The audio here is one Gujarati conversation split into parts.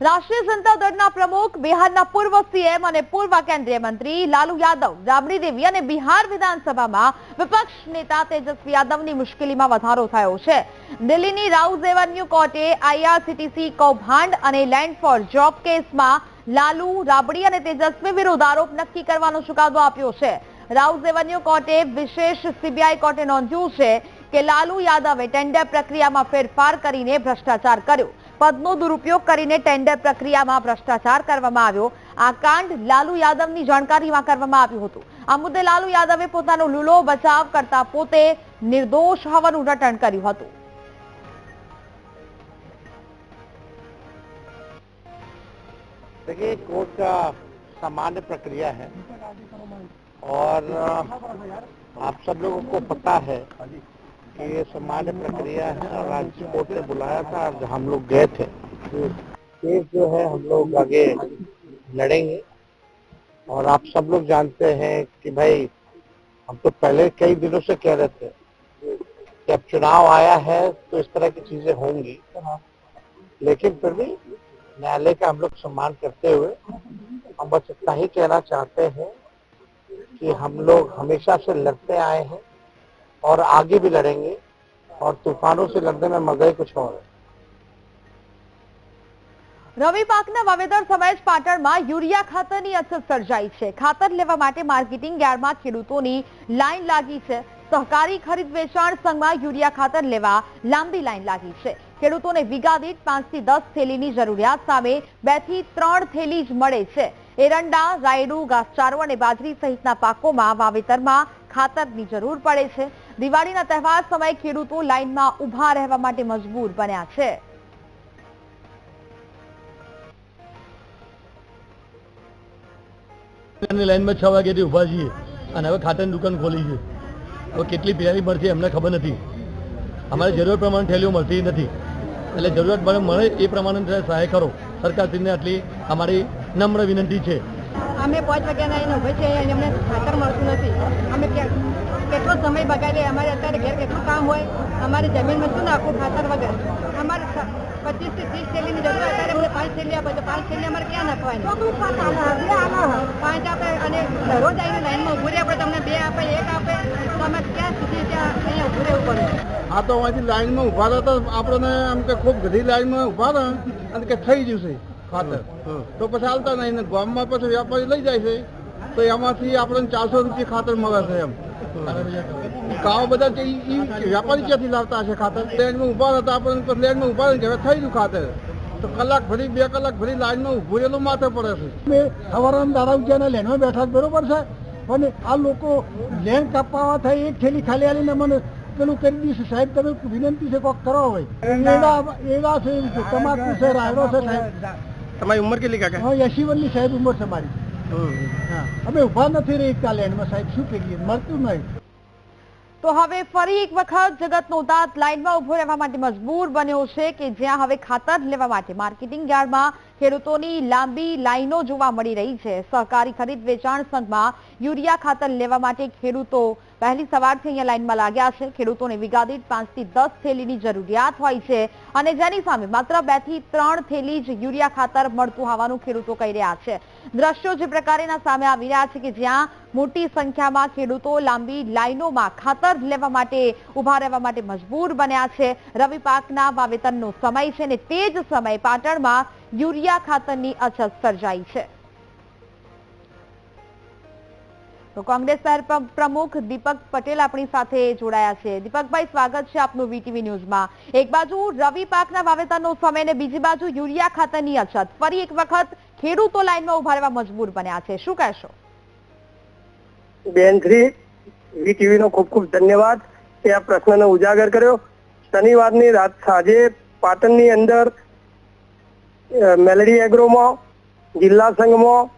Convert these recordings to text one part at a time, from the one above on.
રાષ્ટ્રીય જનતા દળના પ્રમુખ, બિહારના પૂર્વ સીએમ અને પૂર્વ કેન્દ્રીય મંત્રી લાલુ યાદવ, રાબડી દેવી અને બિહાર વિધાનસભામાં વિપક્ષ નેતા તેજસ્વી યાદવની મુશ્કેલીમાં વધારો થયો છે. દિલ્હીની રાઉઝ એવન્યુ કોર્ટે આઈઆરસીટીસી કૌભાંડ અને લેન્ડ ફોર જોબ કેસમાં લાલુ, રાબડી અને તેજસ્વી વિરુદ્ધ આરોપ નક્કી કરવાનો ચુકાદો આપ્યો છે. રાઉઝ એવન્યુ કોર્ટે વિશેષ સીબીઆઈ કોર્ટે નોંધ્યું છે કે લાલુ યાદવે ટેન્ડર પ્રક્રિયામાં ફેરફાર કરીને ભ્રષ્ટાચાર કર્યો. પદનો દુરુપયોગ કરીને ટેન્ડર પ્રક્રિયામાં ભ્રષ્ટાચાર કરવામાં આવ્યો આ કાંડ લાલુ યાદવની જાણકારીમાં કરવામાં આવ્યું હતું આ મુદ્દે લાલુ યાદવે પોતાનો લૂલો બચાવ કરતા પોતે નિર્દોષ હોવાનું રટણ કર્યું હતું देखिए कोर्ट का सामान्य प्रक्रिया है और आप सब लोगों को पता है कि ये सामान्य प्रक्रिया है, और आज कोर्ट ने बुलाया था और हम लोग गए थे। केस जो है, हम लोग आगे लड़ेंगे। और आप सब लोग जानते हैं कि भाई, हम तो पहले कई दिनों से कह रहे थे कि अब चुनाव आया है तो इस तरह की चीज़ें होंगी। लेकिन फिर भी न्यायालय का हम लोग सम्मान करते हुए हम बस इतना ही कहना चाहते हैं कि हम लोग हमेशा से लड़ते आए हैं। और आगे भी लड़ेंगे और तूफानों से लड़ने में मजा ही कुछ और है રવિ પાકના વાવેતર સમયે જ પાટણમાં યુરિયા ખાતરની અછત સર્જાઈ છે ખાતર લેવા માટે માર્કેટિંગ યાર્ડમાં ખેડૂતોની લાઈન લાગી છે સહકારી ખરીદ વેચાણ સંઘમાં યુરિયા ખાતર લેવા લાંબી લાઈન લાગી છે ખેડૂતોને વીઘા દીઠ પાંચ થી દસ થેલીની જરૂરિયાત સામે બે થી ત્રણ થેલી જ મળે છે એરંડા રાયડું ઘાસચારો અને બાજરી સહિતના પાકોમાં વાવેતરમાં ખાતરની જરૂર પડે છે. દિવાળીના તહેવાર સમયે ખેડૂતો લાઇનમાં ઊભા રહેવા માટે મજબૂર બન્યા છે. લાઈનમાં છ વાગ્યાથી ઊભા છીએ અને હવે ખાતરની દુકાન ખોલી છે. હવે કેટલી બિયારી મળશે એમને ખબર નથી. અમારે જરૂર પ્રમાણે થેલીઓ મળતી નથી. એટલે જરૂરિયાત મળે એ પ્રમાણે સહાય કરો. સરકારશ્રીને આટલી અમારી નમ્ર વિનંતી છે. અમે પાંચ વાગ્યાના એને ઉભે છે અને અમને ખાતર મળતું નથી. અમે કે- કેટલો સમય બગાડીએ? અમારે અત્યારે ઘેર કેટલું કામ હોય? અમારે જમીનમાં શું નાખવું ખાતર વગર? અમારે પચીસથી ત્રીસ થેલીની જરૂર અત્યારે અમને પાંચ થેલી આપે. તો પાંચ થેલી અમારે ક્યાં નાખવાની? પાંચ આપે અને દરરોજ આવીને લાઈનમાં ઉભું રહે આપણે તમને બે આપે એક આપે. તો અમે ક્યાં સુધી ત્યાં અહીંયા ઉભું રહેવું પડે? આ તો અહીંથી લાઈનમાં ઊભા રહે તો આપણને આમ કે ખૂબ ઘણી લાઈનમાં ઊભા રહે અને કે થઈ જશે ખાતર. તો પછી હાલતા નહીં ને ગામમાં પછી વેપારી લઈ જાય છે. તો એમાંથી આપણને ચારસો રૂપિયા ખાતર મળે છે એમ. ગામ બધા વેપારી ક્યાંથી લાવતા હશે ખાતર? લેન્ડમાં ઊભા હતા આપણને પછી લેન્ડમાં ઊભા રહી હવે થઈ ગયું ખાતર. તો કલાક ભરી બે કલાક ભરી લાઈનમાં ઉભું રહેલું માથે પડે છે. મેં સવારના દાડા લેનમાં બેઠા જ બરોબર છે? પણ આ લોકો લેન કાપવા થાય એક થેલી ખાલી આલીને મને પેલું કરી દઈશું સાહેબ તમે વિનંતી છે કોક કરો હોય એડા એડા છે તમાકુ છે રાયડો છે સાહેબ. તમારી ઉંમર કેટલી કાકા? હા એસી વર્ષની સાહેબ ઉંમર છે મારી. હા. અમે ઊભા નથી રહી લેન્ડમાં સાહેબ શું કરીએ મળતું નહીં. તો હવે ફરી એક વખત જગતનો દાંત લાઇનમાં ઊભો રહેવા માટે મજબૂર બન્યો છે કે જ્યાં હવે ખાતર લેવા માટે માર્કેટિંગ યાર્ડમાં ખેડૂતોની લાંબી લાઈનો જોવા મળી રહી છે. સહકારી ખરીદ વેચાણ સંઘમાં યુરિયા ખાતર લેવા માટે ખેડૂતો પહેલી સવારથી અહીંયા લાઈનમાં લાગ્યા છે. ખેડૂતોને વીઘા પાંચથી દસ થેલીની જરૂરિયાત હોય છે અને જેની સામે માત્ર બેથી ત્રણ થેલી જ યુરિયા ખાતર મળતું હોવાનું ખેડૂતો કહી રહ્યા છે. દ્રશ્યો જે પ્રકારેના સામે આવી રહ્યા છે કે જ્યાં મોટી સંખ્યામાં ખેડૂતો લાંબી લાઈનોમાં ખાતર લેવા માટે ઊભા રહેવા માટે મજબૂર બન્યા છે. રવિ પાકના વાવેતરનો સમય છે અને તે જ સમયે પાટણમાં યુરિયા ખાતરની અછત સર્જાઈ છે. તો કોંગ્રેસ શહેર પ્રમુખ દીપક પટેલ આપણી સાથે જોડાયા છે. દીપકભાઈ, સ્વાગત છે આપનું વીટીવી ન્યૂઝમાં. એક બાજુ રવિ પાકના વાવેતરનો સમય ને બીજી બાજુ યુરિયા ખાતરની અછત. ફરી એક વખત ખેડૂતો લાઈનમાં ઊભા મજબૂર બન્યા છે. શું કહેશો? બેન, શ્રી વીટીવી નો ખૂબ ખૂબ ધન્યવાદ કે આ પ્રશ્નનો ઉજાગર કર્યો. શનિવારની રાત સાંજે પાટણની અંદર મેલડી એગ્રોમાં, જિલ્લા સંઘમાં,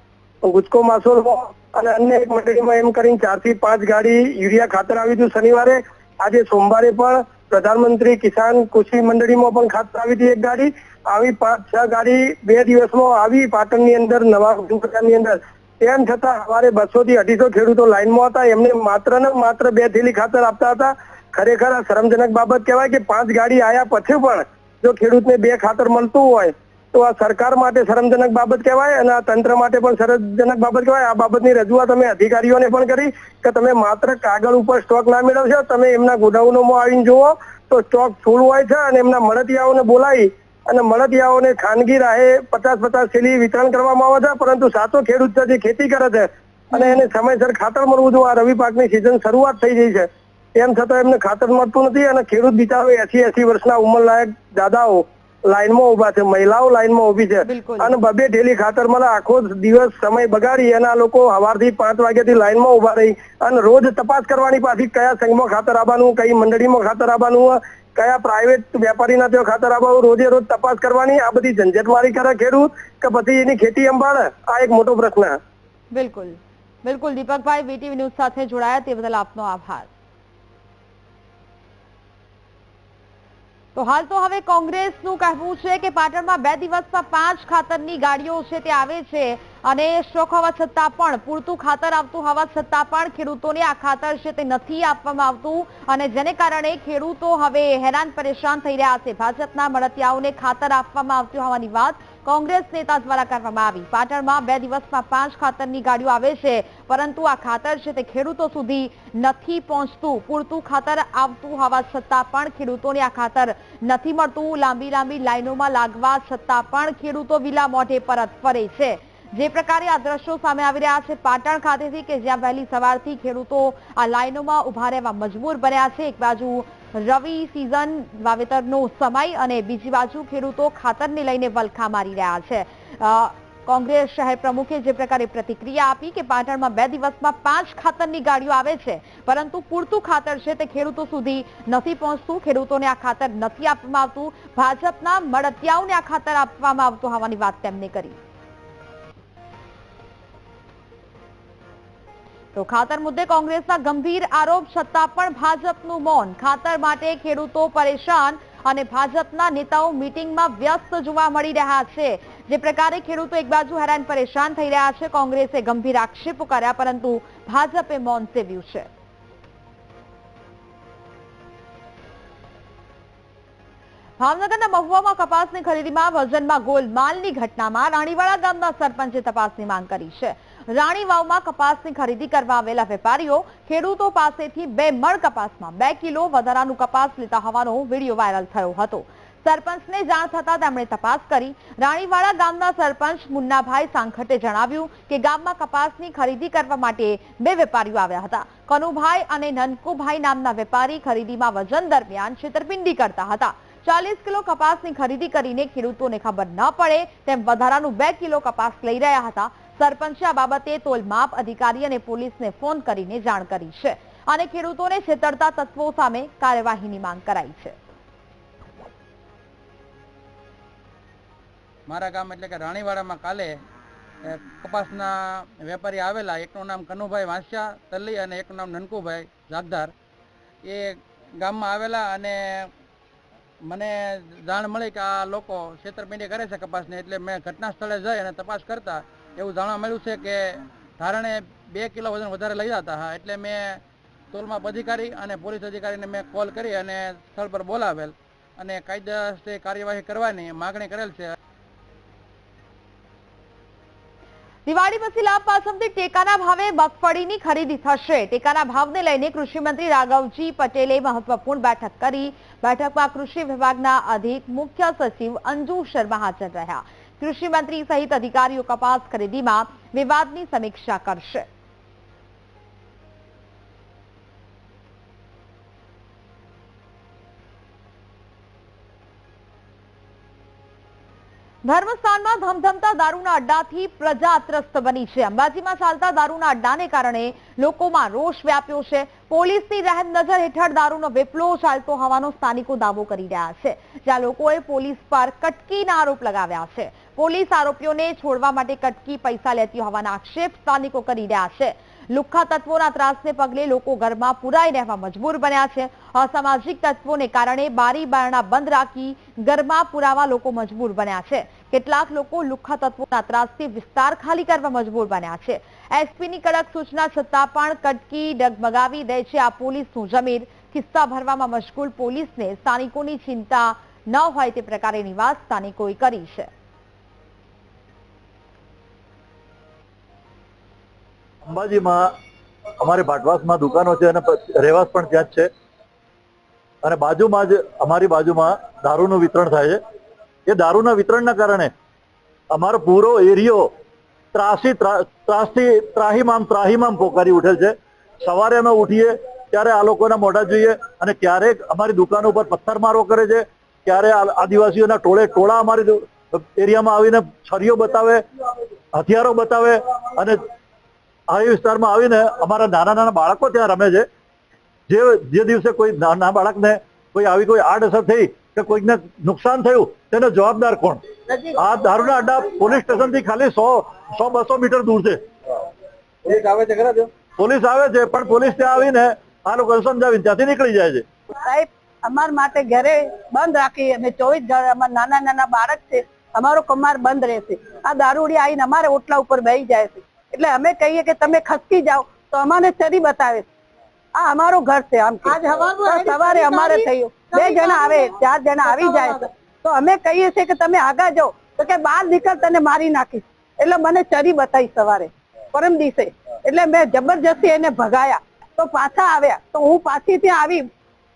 ગુજકો માસોલમાં અને અન્ય એક મંડળીમાં એમ કરીને ચારથી પાંચ ગાડી યુરિયા ખાતર આવી હતું શનિવારે. આજે સોમવારે પણ પ્રધાનમંત્રી કિસાન કૃષિ મંડળીમાં પણ ખાતર આવી હતી એક ગાડી. આવી પાંચ છ ગાડી બે દિવસમાં આવી પાટણની અંદર, નવા ની અંદર. તેમ છતાં સવારે બસો થી અઢીસો ખેડૂતો લાઈનમાં હતા. એમને માત્ર ને માત્ર બે થેલી ખાતર આપતા હતા. ખરેખર આ શરમજનક બાબત કહેવાય કે પાંચ ગાડી આયા પછી પણ જો ખેડૂતને બે ખાતર મળતું હોય તો આ સરકાર માટે શરમજનક બાબત કહેવાય અને આ તંત્ર માટે પણ શરમજનક બાબત કહેવાય. આ બાબતની રજૂઆત અમે અધિકારીઓને પણ કરી કે તમે માત્ર કાગળ ઉપર સ્ટોક ના મેળવશો, તમે એમના ગોડાઉનોમાં આવીને જુઓ તો સ્ટોક ફૂલ હોય છે અને એમના મળતિયાઓને બોલાવી અને મળતિયાઓને ખાનગી રાહે પચાસ પચાસ થેલી વિતરણ કરવામાં આવે છે, પરંતુ સાચો ખેડૂત છે જે ખેતી કરે છે અને એને સમયસર ખાતર મળવું જોઈએ. આ રવિ પાકની સિઝન શરૂઆત થઈ ગઈ છે. તેમ છતાં એમને ખાતર મળતું નથી અને ખેડૂત બિચારો એસી એસી વર્ષના ઉંમરલાયક દાદાઓ લાઈનમાં ઊભા છે મહિલાઓ લાઈનમાં ઊભી છે. અને બબે ઢેલી ખાતર મને આખો દિવસ સમય બગાડી અને આ લોકો સવારથી પાંચ વાગ્યાથી લાઈનમાં ઊભા રહી. અને રોજ તપાસ કરવાની પાછી કયા સંઘમાં ખાતર આવવાનું કઈ મંડળીમાં ખાતર આવવાનું કયા પ્રાઇવેટ વેપારીના ત્યાં ખાતર આવવાનું રોજે રોજ તપાસ કરવાની. આ બધી ઝંઝટમારી કરે ખેડૂત કે પછી એની ખેતી સંભાળે? આ એક મોટો પ્રશ્ન બિલકુલ. બિલકુલ. દીપકભાઈ વીટીવી ન્યૂઝ સાથે જોડાયા તે બદલ આપનો આભાર. તો હાલ તો હવે કોંગ્રેસનું કહેવું છે કે પાટણમાં બે દિવસમાં પાંચ ખાતરની ગાડીઓ છે તે આવે છે અને સ્ટોક હોવા છતાં પણ, પૂરતું ખાતર આવતું હોવા છતાં પણ ખેડૂતોને આ ખાતર છે તે નથી આપવામાં આવતું અને જેને કારણે ખેડૂતો હવે હેરાન પરેશાન થઈ રહ્યા છે. ભાજપના મળતિયાઓને ખાતર આપવામાં આવતું હોવાની વાત કોંગ્રેસ નેતા દ્વારા કરવામાં આવી. પાટણમાં બે દિવસમાં પાંચ ખાતરની ગાડીઓ આવે છે, પરંતુ આ ખાતર છે તે ખેડૂતો સુધી નથી પહોંચતું. પૂરતું ખાતર આવતું હોવા છતાં પણ ખેડૂતોને આ ખાતર નથી મળતું. લાંબી લાંબી લાઈનોમાં લાગવા છતાં પણ ખેડૂતો વિલા મોઢે પરત ફરે છે. જે પ્રકારે આ દ્રશ્યો સામે આવી રહ્યા છે, પાટણ ખાતેથી કે જ્યાં વહેલી સવારથી ખેડૂતો આ લાઈનોમાં ઊભા રહેવા મજબૂર બન્યા છે. એક બાજુ રવિ સિઝન વાવેતરનો સમય અને બીજી બાજુ ખેડૂતો ખાતરને લઈને વલખા મારી રહ્યા છે. કોંગ્રેસ શહેર પ્રમુખે જે પ્રકારે પ્રતિક્રિયા આપી કે પાટણમાં બે દિવસમાં પાંચ ખાતરની ગાડીઓ આવે છે, પરંતુ પૂરતું ખાતર છે તે ખેડૂતો સુધી નથી પહોંચતું. ખેડૂતોને આ ખાતર નથી આપવામાં આવતું. ભાજપના મળતિયાઓને આ ખાતર આપવામાં આવતું હોવાની વાત તેમણે કરી. તો ખાતર મુદ્દે કોંગ્રેસના ગંભીર આરોપ છતાં પણ ભાજપનું મૌન. ખાતર માટે ખેડૂતો પરેશાન અને ભાજપના નેતાઓ મીટિંગમાં વ્યસ્ત જોવા મળી રહ્યા છે. જે પ્રકારે ખેડૂતો એક બાજુ હેરાન પરેશાન થઈ રહ્યા છે, કોંગ્રેસે ગંભીર આક્ષેપો કર્યા, પરંતુ ભાજપે મૌન સેવ્યું છે. ભાવનગરના મહુવામાં કપાસની ખરીદીમાં વજનમાં ગોલમાલની ઘટનામાં રાણીવાડા ગામના સરપંચે તપાસની માંગ કરી છે. રાણી વાવમાં કપાસની ખરીદી કરવા આવેલા વેપારીઓ ખેડૂતો પાસેથી બે મણ કપાસમાં બે કિલો વધારાનું કપાસ લેતા હોવાનો વીડિયો વાયરલ થયો હતો. સરપંચને જાણ થતા તેમણે તપાસ કરી. રાણીવાડા ગામના સરપંચ મુન્નાભાઈ સાંખટે જણાવ્યું કે ગામમાં કપાસની ખરીદી કરવા માટે બે વેપારીઓ આવ્યા હતા. કનુભાઈ અને નનકુભાઈ નામના વેપારી ખરીદીમાં વજન દરમિયાન છેતરપિંડી કરતા હતા. ચાલીસ કિલો કપાસની ખરીદી કરીને ખેડૂતોને ખબર ન પડે તેમ વધારાનું બે કિલો કપાસ લઈ રહ્યા હતા. સરપંચે આ બાબતે તોલમાપ અધિકારી અને પોલીસને ફોન કરીને જાણ કરી છે અને ખેડૂતોને છેતરતા તત્વો સામે કાર્યવાહીની માંગ કરાઈ છે. મારા ગામ એટલે કે રાણીવાડામાં કાલે કપાસના વેપારી આવેલા, એકનું નામ કનુભાઈ વાંસિયા તલ્લી અને એકનું નામ નનકુભાઈ જાગદાર, એ ગામમાં આવેલા અને મને જાણ મળી કે આ લોકો છેતરપિંડી કરે છે કપાસને એટલે મેં ઘટના સ્થળે જઈ અને તપાસ કરતા એવું જાણવા મળ્યું છે કે ધારણે બે કિલો વજન વધારે લઈ જતા હતા એટલે મેં તોલમાપ અધિકારી અને પોલીસ અધિકારીને મેં કોલ કરી અને સ્થળ પર બોલાવેલ અને કાયદાસર કાર્યવાહી કરવાની માગણી કરેલ છે. દિવાળી પછી લાભ પાસમથી ટેકાના ભાવે મગફળીની ખરીદી થશે. ટેકાના ભાવને લઈને કૃષિમંત્રી રાઘવજી પટેલે મહત્વપૂર્ણ બેઠક કરી. બેઠકમાં કૃષિ વિભાગના અધિક મુખ્ય સચિવ અંજુ શર્મા હાજર રહ્યા. કૃષિમંત્રી સહિત અધિકારીઓ કપાસ ખરીદીમાં વિવાદની સમીક્ષા કરશે. ધર્મસ્થાનમાં ધમધમતા દારૂના અડ્ડાથી પ્રજા ત્રસ્ત બની છે. અંબાજીમાં ચાલતા દારૂના અડ્ડાને કારણે લોકોમાં રોષ વ્યાપ્યો છે. પોલીસની રહેમ નજર હેઠળ દારૂનો વેપલો ચાલતો હોવાનો સ્થાનિકો દાવો કરી રહ્યા છે. જ્યાં લોકોએ પોલીસ પર કટકીના આરોપ લગાવ્યા છે. પોલીસ આરોપીઓને છોડવા માટે કટકી પૈસા લેતી હોવાના આક્ષેપ સ્થાનિકો કરી રહ્યા છે. લુખ્ખા તત્વોના ત્રાસને પગલે લોકો ઘરમાં પુરાઈ રહેવા મજબૂર બન્યા છે. અસામાજિક તત્વોને કારણે બારી બારણા બંધ રાખી ઘરમાં પુરાવા લોકો મજબૂર બન્યા છે. કેટલાક લોકો લુખ્ખા તત્વોના ત્રાસથી વિસ્તાર ખાલી કરવા મજબૂર બન્યા છે. એસપીની કડક સૂચના છતાં પણ કટકી ડગમગાવી દે છે આ પોલીસનું જમીર કિસ્સા ભરવામાં મશગુલ પોલીસને સ્થાનિકોની ચિંતા ન હોય તે પ્રકારે નિવાસ સ્થાનિકોએ કરી છે. અંબાજીમાં અમારી ભાટવાસમાં દુકાનો છે અને રહેવાસ પણ ત્યાં જ છે. અને બાજુમાં જ અમારી બાજુમાં દારૂનું વિતરણ થાય છે. એ દારૂના વિતરણના કારણે અમારો પૂરો એરિયો ત્રાસી ત્રા- ત્રાસથી ત્રાહીમામ ત્રાહીમામ પોકારી ઉઠેલ છે. સવારે અમે ઉઠીએ, ત્યારે આ લોકોના મોઢા જોઈએ અને ક્યારેક અમારી દુકાનો ઉપર પથ્થરમારો કરે છે. ક્યારે આદિવાસીઓના ટોળે ટોળા અમારી એરિયામાં આવીને છરીઓ બતાવે, હથિયારો બતાવે અને આ વિસ્તારમાં આવીને અમારા નાના નાના બાળકો ત્યાં રમે છે. જે જે દિવસે કોઈ નાના બાળકને કોઈ આવી કોઈ આડઅસર થઈ કે કોઈકને નુકસાન થયું તેનો જવાબદાર કોણ? આ દારૂના અડ્ડા પોલીસ સ્ટેશનથી ખાલી સો સો બસો મીટર દૂર છે. પોલીસ આવે છે પણ પોલીસ ત્યાં આવીને આ લોકો સમજાવીને ત્યાંથી નીકળી જાય છે. સાહેબ અમાર માટે ઘરે બંધ રાખી અમે ચોવીસ અમારા નાના નાના બાળક છે અમારો કમાર બંધ રહેશે. આ દારૂડી આવીને અમારે ઓટલા ઉપર બેસી જાય છે. એટલે અમે કહીએ કે તમે ખસકી જાઓ તો અમારે ચરી બતાવે. આ અમારું ઘર છે આમ સવારે અમારે થયું. બે જણા આવે ચાર જણા આવી જાય. તો અમે કહીએ છીએ કે તમે આગા જાઓ. તો કે બહાર નીકળ તને મારી નાખીશ. એટલે મને ચરી બતાવી સવારે પરમ દિવસે. એટલે મેં જબરજસ્તી એને ભગાયા. તો પાછા આવ્યા. તો હું પાછી ત્યાં આવી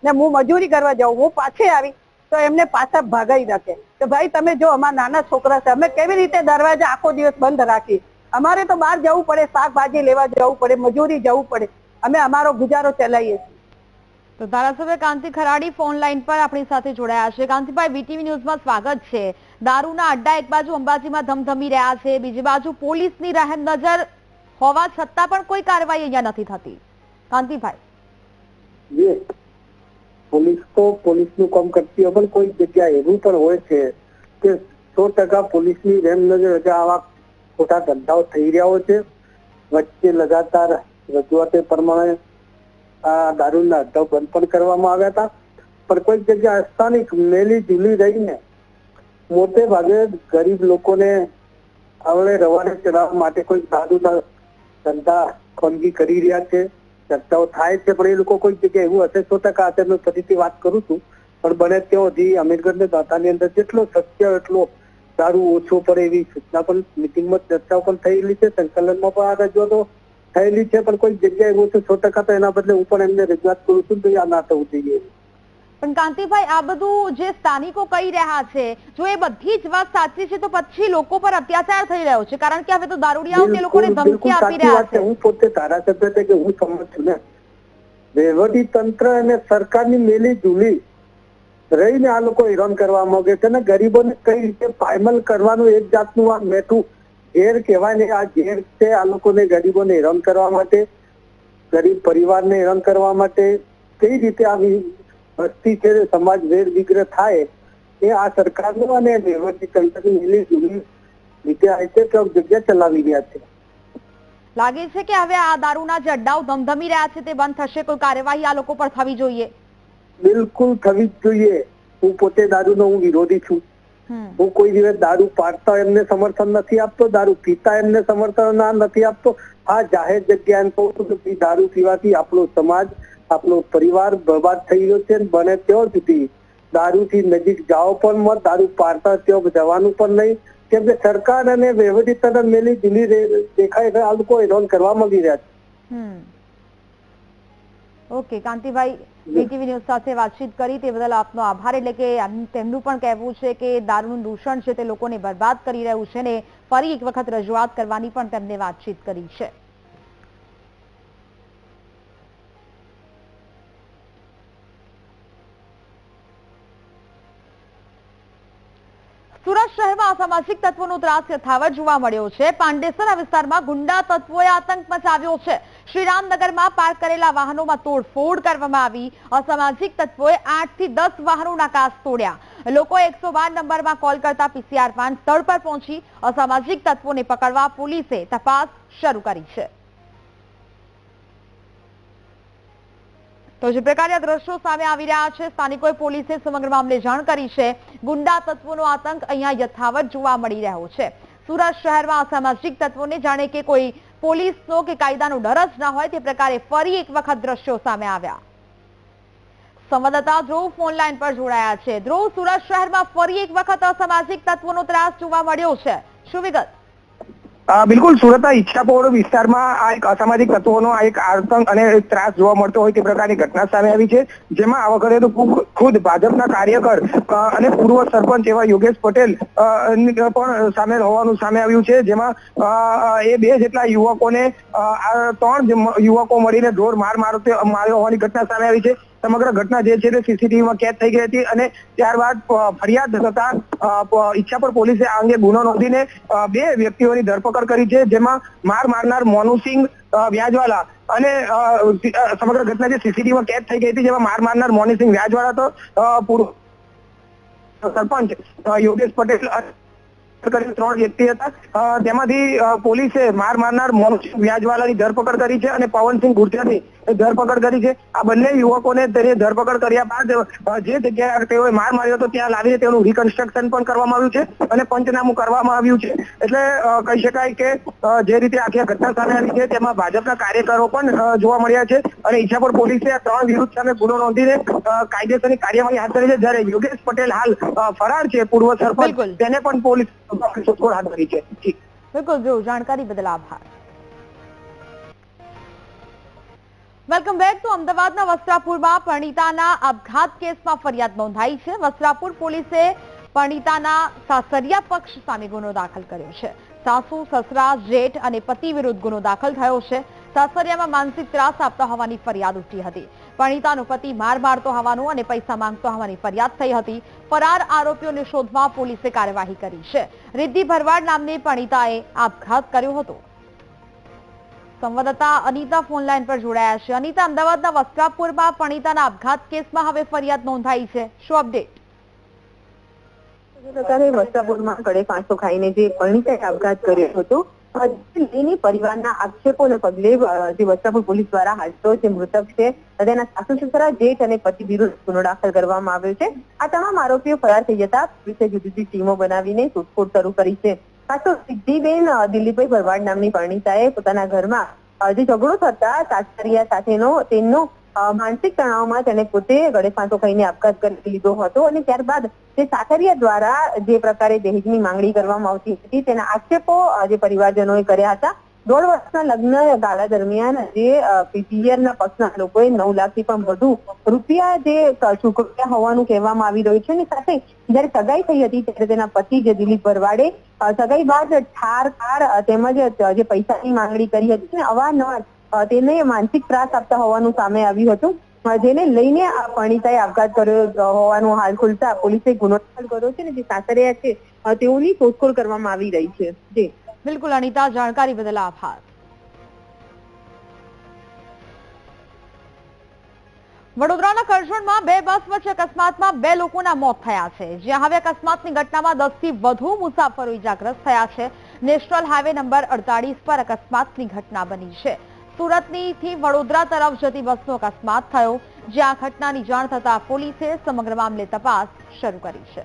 ને હું મજૂરી કરવા જાઉં. હું પાછી આવી તો એમને પાછા ભગાઈ રાખે કે ભાઈ તમે જો અમારા નાના છોકરા છે. અમે કેવી રીતે દરવાજા આખો દિવસ બંધ રાખી અમારે તો બહાર જવું પડે શાકભાજી લેવા જવું પડે મજૂરી જવું પડે. અમે અમારો ગુજારો ચલાવીએ છીએ. તો ધારાસભ્ય કાંતિ ખરાડી ફોન લાઈન પર આપણી સાથે જોડાયા છે. કાંતિભાઈ વીટીવી ન્યૂઝમાં સ્વાગત છે. દારૂના અડ્ડા એક બાજુ અંબાજીમાં ધમધમી રહ્યા છે. બીજી બાજુ પોલીસની રહેમ નજર હોવા છતાં પણ કોઈ કાર્યવાહી અહીંયા નથી થતી. કાંતિભાઈ. પોલીસ તો પોલીસનું કામ કરતી હોય પણ કોઈ જગ્યા એવું પણ હોય છે કે સો ટકા પોલીસની રેમ નજર આવા ખોટા ધંધાઓ થઈ રહ્યા છે. વચ્ચે લગાતાર રજૂઆતે પ્રમાણે આ દારૂના અડ્ડાઓ બંધ પણ કરવામાં આવ્યા હતા. પણ કોઈક જગ્યા સ્થાનિક મેલી ઝૂલી રહીને મોટે ભાગે ગરીબ લોકોને આવડે રવાને ચડાવવા માટે કોઈ દારૂના ધંધા ખોનગી કરી રહ્યા છે. ચર્ચાઓ થાય છે, પણ એ લોકો કોઈ જગ્યાએ એવું હશે સો ટકા હશે ફરીથી વાત કરું છું. પણ બને ત્યાં સુધી અમીરગઢ ને દાતાની અંદર જેટલો શક્ય એટલો દારૂ ઓછો પડે એવી સૂચના પણ મિટિંગમાં ચર્ચાઓ પણ થયેલી છે. સંકલનમાં પણ આ રજૂઆતો થયેલી છે પણ કોઈ જગ્યાએ ઓછું છે સો ટકા તો એના બદલે હું પણ એમને રજૂઆત કરું છું તો આ ના થવું જોઈએ પણ કાંતિભાઈ આ બધું જે સ્થાનિકો કહી રહ્યા છે જો એ બધી જ વાત સાચી છે તો પછી લોકો પર અત્યાચાર થઈ રહ્યો છે. કારણ કે હવે તો દારૂડિયાઓ તે લોકોને ધમકી આપી રહ્યા છે. હું પોતે ધારાસભ્ય કે હું સમજ છું ને. વહીવટી તંત્ર અને સરકારની મેલી ઝૂલી રહીને આ લોકો હેરાન કરવા માંગે છે અને ગરીબોને કઈ રીતે પાયમલ કરવાનું એક જાતનું આ મેઠું ઘેર કહેવાય ને, આ ઘેર છે આ લોકોને ગરીબોને હેરાન કરવા માટે, ગરીબ પરિવારને હેરાન કરવા માટે. કઈ રીતે આવી વસ્તી છે સમાજ વેર વિગ્રહ થાય એ આ સરકારનું અને વહીવટી તંત્રની મિલી જુલી રીતે આ રીતે જગ્યા ચલાવી રહ્યા છે. લાગે છે કે હવે આ દારૂના જે અડ્ડાઓ ધમધમી રહ્યા છે તે બંધ થશે, કોઈ કાર્યવાહી આ લોકો પર થવી જોઈએ. બિલકુલ થવી જ જોઈએ. હું પોતે દારૂનો હું વિરોધી છું. હું કોઈ દિવસ દારૂ પાડતા એમને સમર્થન નથી આપતો દારૂ પીતા એમને સમર્થન નથી આપતો. આ જાહેર જગ્યા એમ કહું છું કે દારૂ પીવાથી આપણો સમાજ આપણો પરિવાર બરબાદ થઈ ગયો છે બને ત્યાં સુધી દારૂથી નજીક જાઓ પણ મત દારૂ પાડતા ત્યાં જવાનું પણ નહીં. કેમ કે સરકાર અને વહીવટી તંત્ર મેલી દિલ્હી દેખાય આ લોકો એરોન કરવા માંગી રહ્યા છે. ઓકે કાંતિભાઈ વીટીવી ન્યૂઝ સાથે વાતચીત કરી તે બદલ આપનો આભાર. એટલે કે તેમનું પણ કહેવું છે કે દારૂનું દૂષણ છે તે લોકોને બરબાદ કરી રહ્યું છે ને ફરી એક વખત રજૂઆત કરવાની પણ તેમને વાતચીત કરી છે. સુરત શહેરમાં અસામાજિક તત્વોનો ત્રાસ યથાવત જોવા મળ્યો છે. પાંડેસરા વિસ્તારમાં ગુંડા તત્વોએ આતંક મચાવ્યો છે. શ્રીરામનગરમાં પાર્ક કરેલા વાહનોમાં તોડફોડ કરવામાં આવી. અસામાજિક તત્વોએ આઠથી દસ વાહનોના કાચ તોડ્યા. લોકો એકસો નંબરમાં કોલ કરતા પીસીઆર વાન સ્થળ પર પહોંચી અસામાજિક તત્વોને પકડવા પોલીસે તપાસ શરૂ કરી છે. તો જે પ્રકારના દ્રશ્યો સામે આવી રહ્યા છે, સ્થાનિકોએ પોલીસે સમગ્ર મામલે જાણ કરી છે. ગુંડા તત્વોનો આતંક અહીંયા યથાવત જોવા મળી રહ્યો છે. સુરત શહેરમાં અસામાજિક તત્વોને જાણે કે કોઈ પોલીસનો કે કાયદાનો ડર જ ના હોય તે પ્રકારે ફરી એક વખત દ્રશ્યો સામે આવ્યા. સંવાદદાતા ધ્રુવ ફોન લાઈન પર જોડાયા છે. ધ્રુવ, સુરત શહેરમાં ફરી એક વખત અસામાજિક તત્વોનો ત્રાસ જોવા મળ્યો છે. શું વિગત? બિલકુલ સુરતના ઈચ્છાપોર વિસ્તારમાં આ એક અસામાજિક તત્વોનો આ એક આતંક અને ત્રાસ જોવા મળતો હોય તે પ્રકારની ઘટના સામે આવી છે. જેમાં આ વખતે તો ખુદ ભાજપના કાર્યકર અને પૂર્વ સરપંચ એવા યોગેશ પટેલ પણ સામેલ હોવાનું સામે આવ્યું છે. જેમાં એ બે જેટલા યુવકોને ત્રણ યુવકો મળીને ઢોર માર મારતે માર્યો હોવાની ઘટના સામે આવી છે. સમગ્ર ઘટના જે છે તે સીસીટીવીમાં કેદ થઈ ગઈ હતી અને ત્યારબાદ ફરિયાદ થતા ઈચ્છાપર પોલીસે આ અંગે ગુનો નોંધીને બે વ્યક્તિઓની ધરપકડ કરી છે, જેમાં માર મારનાર મોનુસિંહ વ્યાજવાલા અને સમગ્ર ઘટના જે સીસીટીવીમાં કેદ થઈ ગઈ હતી, જેમાં માર મારનાર મોનુસિંહ વ્યાજવાળા તો સરપંચ યોગેશ પટેલ કરીને ત્રણ વ્યક્તિ હતા. તેમાંથી પોલીસે માર મારનાર મોનુસિંહ વ્યાજવાલાની ધરપકડ કરી છે અને પવનસિંહ ગુર્જરની ધરપકડ કરી છે. આ બંને યુવકોને તેની ધરપકડ કર્યા બાદ જે જગ્યાએ તેઓએ માર માર્યો હતો ત્યાં લાવીને તેનું રિકન્સ્ટ્રક્શન પણ કરવામાં આવ્યું છે અને પંચનામું કરવામાં આવ્યું છે. એટલે કહી શકાય કે જે રીતે આખી ઘટના સામે આવી છે તેમાં ભાજપના કાર્યકરો પણ જોવા મળ્યા છે અને ઈચ્છાપુર પોલીસે આ ત્રણ વિરુદ્ધ સામે ગુનો નોંધીને કાયદેસરની કાર્યવાહી હાથ ધરી છે. જ્યારે યોગેશ પટેલ હાલ ફરાર છે પૂર્વ સરપંચ તેને પણ પોલીસ બિલકુલ, જો, જાણકારી બદલ આભાર. વેલકમ બેક તો અમદાવાદના વસ્ત્રાપુરમાં પરણિતાના આપઘાત કેસમાં ફરિયાદ નોંધાઈ છે. વસ્ત્રાપુર પોલીસે પરણિતાના સાસરિયા પક્ષ સામે ગુનો દાખલ કર્યો છે. સાસુ, સસરા, જેઠ અને પતિ વિરુદ્ધ ગુનો દાખલ થયો છે. સાસરિયામાં માનસિક ત્રાસ આપતા હોવાની ફરિયાદ ઉઠી હતી. પરણિતાનો પતિ માર મારતો હોવાનું અને પૈસા માંગતો હોવાની ફરિયાદ થઈ હતી. ફરાર આરોપીઓને શોધવા પોલીસે કાર્યવાહી કરી છે. રિદ્ધિ ભરવાડ નામની પરિણીતાએ આપઘાત કર્યો હતો. સંવાદદાતા અનિતા ફોનલાઈન પર જોડાયા છે. અનિતા, અમદાવાદના વસ્ત્રાપુરમાં પરિણીતાના આપઘાત કેસમાં હવે ફરિયાદ નોંધાઈ છે. શું અપડેટ? પ્રકારે વસ્ત્રાપુરમાં કડે ફાંસો ખાઈને જે પરિણીતાએ આપઘાત કર્યો હતો અ, પરિવારના આક્ષેપોને પગલે જે વસ્ત્રાપુર પોલીસ દ્વારા હાલ જે મૃતક છે તેના સાસુ સસરા જેઠ અને પતિ વિરુદ્ધ ગુનો દાખલ કરવામાં આવ્યો છે. આ તમામ આરોપીઓ ફરાર થઈ જતા પોલીસે જુદી જુદી ટીમો બનાવીને શોધખોળ શરૂ કરી છે. સાસુ સિદ્ધિબેન દિલીપભાઈ ભરવાડ નામની પરણીતાએ પોતાના ઘરમાં જે ઝઘડો થતા સાસરિયા સાથેનો અ, માનસિક તણાવમાં તેને પોતે ગળેફાંસો ખાઈને આપઘાત કરી લીધો હતો અને ત્યારબાદ તે સાસરિયા દ્વારા જે પ્રકારે દહેજની માંગણી કરવામાં આવતી હતી તેના આક્ષેપો જે પરિવારજનોએ કર્યા હતા, દોઢ વર્ષના લગ્ન ગાળા દરમિયાન જે પિયરના પક્ષના લોકોએ નવ લાખથી પણ વધુ રૂપિયા જે ચૂકવ્યા હોવાનું કહેવામાં આવી રહ્યું છે અને સાથે જ્યારે સગાઈ થઈ હતી ત્યારે તેના પતિ જે દિલીપ ભરવાડે સગાઈ બાદ ઠાર કાર તેમજ જે પૈસાની માંગણી કરી હતી અને અવારનવાર તેને માનસિક ત્રાસ આપતા હોવાનું સામે આવ્યું હતું. જેને લઈને આ આપઘાત કર્યો હોવાનું હાલ ખુલતા પોલીસે ગુનો દાખલ કર્યો છે ને જે સાસરિયા છે તેઓની શોધખોળ કરવામાં આવી રહી છે. જી. બિલકુલ, અનિતા, જાણકારી બદલ આભાર. વડોદરાના કરજણમાં બે બસ વચ્ચે અકસ્માતમાં બે લોકોના મોત થયા છે. જ્યાં હવે અકસ્માતની ઘટનામાં દસથી વધુ મુસાફરો ઇજાગ્રસ્ત થયા છે. નેશનલ હાઈવે નંબર અડતાલીસ પર અકસ્માતની ઘટના બની છે. સુરતની વડોદરા તરફ જતી બસનો અકસ્માત થયો જ્યાં ઘટનાની જાણ થતા પોલીસે સમગ્ર મામલે તપાસ શરૂ કરી છે.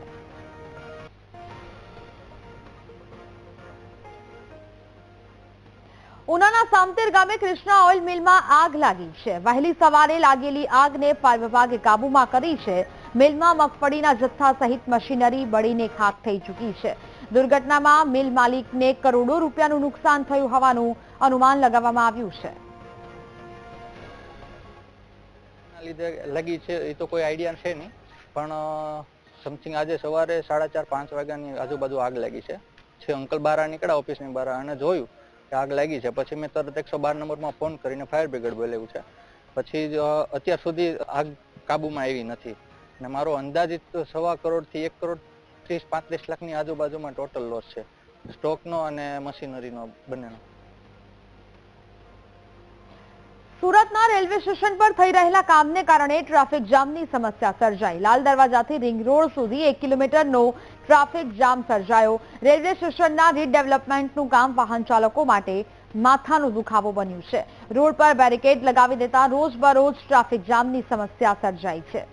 ઉનાના સામતેર ગામે કૃષ્ણા ઓઇલ મિલમાં આગ લાગી છે. વહેલી સવારે લાગેલી આગને ફાયર વિભાગે કાબૂમાં કરી છે. મિલમાં મગફળીના જથ્થા સહિત મશીનરી બળીને ખાક થઈ ચૂકી છે. દુર્ઘટનામાં મિલ માલિકને કરોડો રૂપિયાનું નુકસાન થયું હોવાનું અનુમાન લગાવવામાં આવ્યું છે. ના લીધે લગી છે, એ તો કોઈ આઈડિયા છે નહીં. પણ સમથિંગ આજે સવારે સાડા ચાર, પાંચ વાગ્યાની આજુબાજુ આગ લાગી છે. અંકલ બહાર નીકળ્યા, ઓફિસની બહાર, અને જોયું કે આગ લાગી છે. પછી મેં તરત એકસો બાર નંબરમાં ફોન કરીને ફાયર બ્રિગેડ બોલાવ્યું છે. પછી અત્યાર સુધી આગ કાબુમાં આવી નથી. અને મારો અંદાજિત સવા કરોડથી એક કરોડ ત્રીસ, પાંત્રીસ લાખની આજુબાજુમાં ટોટલ લોસ છે. સ્ટોકનો અને મશીનરીનો બંનેનો. સુરતના રેલવે સ્ટેશન પર થઈ રહેલા કામને કારણે ટ્રાફિક જામની સમસ્યા સર્જાઈ. લાલ દરવાજાથી રિંગ રોડ સુધી એક કિલોમીટરનો ટ્રાફિક જામ સર્જાયો. રેલવે સ્ટેશનના રીડેવલપમેન્ટનું કામ વાહન ચાલકો માટે માથાનો દુખાવો બન્યું છે. રોડ પર બેરિકેડ લગાવી દેતા રોજબરોજ ટ્રાફિક જામની સમસ્યા સર્જાઈ છે.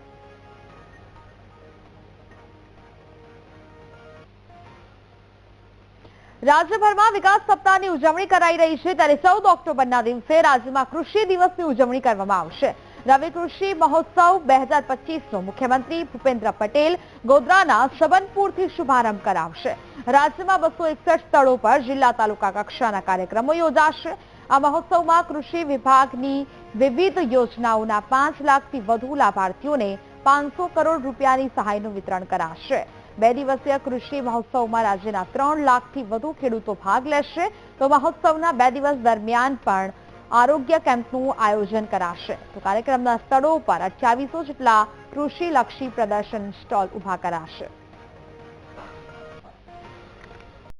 રાજ્યભરમાં વિકાસ સપ્તાહની ઉજવણી કરાઈ રહી છે ત્યારે ચૌદ ઓક્ટોબરના દિવસે રાજ્યમાં કૃષિ દિવસની ઉજવણી કરવામાં આવશે. રવિ કૃષિ મહોત્સવ બે હજાર પચીસનો મુખ્યમંત્રી ભૂપેન્દ્ર પટેલ ગોધરાના સબનપુરથી શુભારંભ કરાવશે. રાજ્યમાં બસો એકસઠ સ્થળો પર જિલ્લા તાલુકા કક્ષાના કાર્યક્રમો યોજાશે. આ મહોત્સવમાં કૃષિ વિભાગની વિવિધ યોજનાઓના પાંચ લાખથી વધુ લાભાર્થીઓને પાંચસો કરોડ રૂપિયાની સહાયનું વિતરણ કરાશે. બે દિવસીય કૃષિ મહોત્સવમાં રાજ્યના ત્રણ લાખથી વધુ ખેડૂતો ભાગ લેશે તો મહોત્સવના બે દિવસ દરમિયાન પણ આરોગ્ય કેમ્પનું આયોજન કરાશે. તો કાર્યક્રમના સ્થળો પર અઠ્યાવીસો જેટલા કૃષિલક્ષી પ્રદર્શન સ્ટોલ ઊભા કરાશે.